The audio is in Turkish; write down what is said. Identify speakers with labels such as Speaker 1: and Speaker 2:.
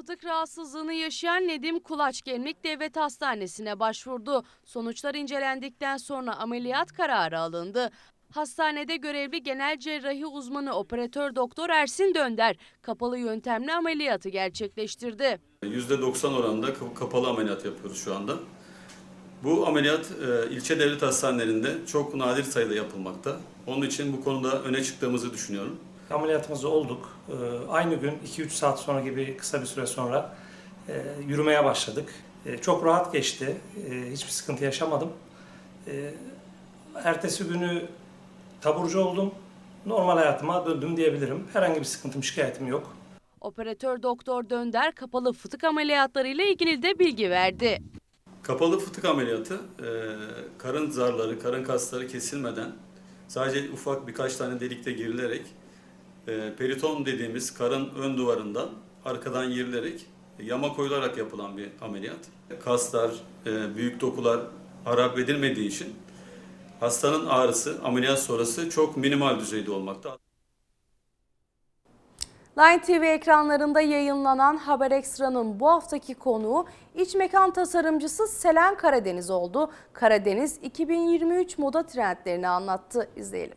Speaker 1: fıtık rahatsızlığını yaşayan Nedim Kulaç Gemlik Devlet Hastanesi'ne başvurdu. Sonuçlar incelendikten sonra ameliyat kararı alındı. Hastanede görevli genel cerrahi uzmanı operatör doktor Ersin Dönder kapalı yöntemle ameliyatı gerçekleştirdi.
Speaker 2: %90 oranında kap- kapalı ameliyat yapıyoruz şu anda. Bu ameliyat e, ilçe devlet hastanelerinde çok nadir sayıda yapılmakta. Onun için bu konuda öne çıktığımızı düşünüyorum.
Speaker 3: Ameliyatımızı olduk. Ee, Aynı gün 2-3 saat sonra gibi kısa bir süre sonra e, yürümeye başladık. E, Çok rahat geçti. E, Hiçbir sıkıntı yaşamadım. E, Ertesi günü taburcu oldum. Normal hayatıma döndüm diyebilirim. Herhangi bir sıkıntım, şikayetim yok.
Speaker 1: Operatör doktor Dönder kapalı fıtık ameliyatlarıyla ilgili de bilgi verdi.
Speaker 2: Kapalı fıtık ameliyatı e, karın zarları, karın kasları kesilmeden sadece ufak birkaç tane delikte girilerek e, periton dediğimiz karın ön duvarından arkadan girilerek yama koyularak yapılan bir ameliyat. Kaslar, e, büyük dokular harap edilmediği için hastanın ağrısı ameliyat sonrası çok minimal düzeyde olmakta.
Speaker 1: Line TV ekranlarında yayınlanan Haber Ekstra'nın bu haftaki konuğu iç mekan tasarımcısı Selen Karadeniz oldu. Karadeniz 2023 moda trendlerini anlattı. İzleyelim.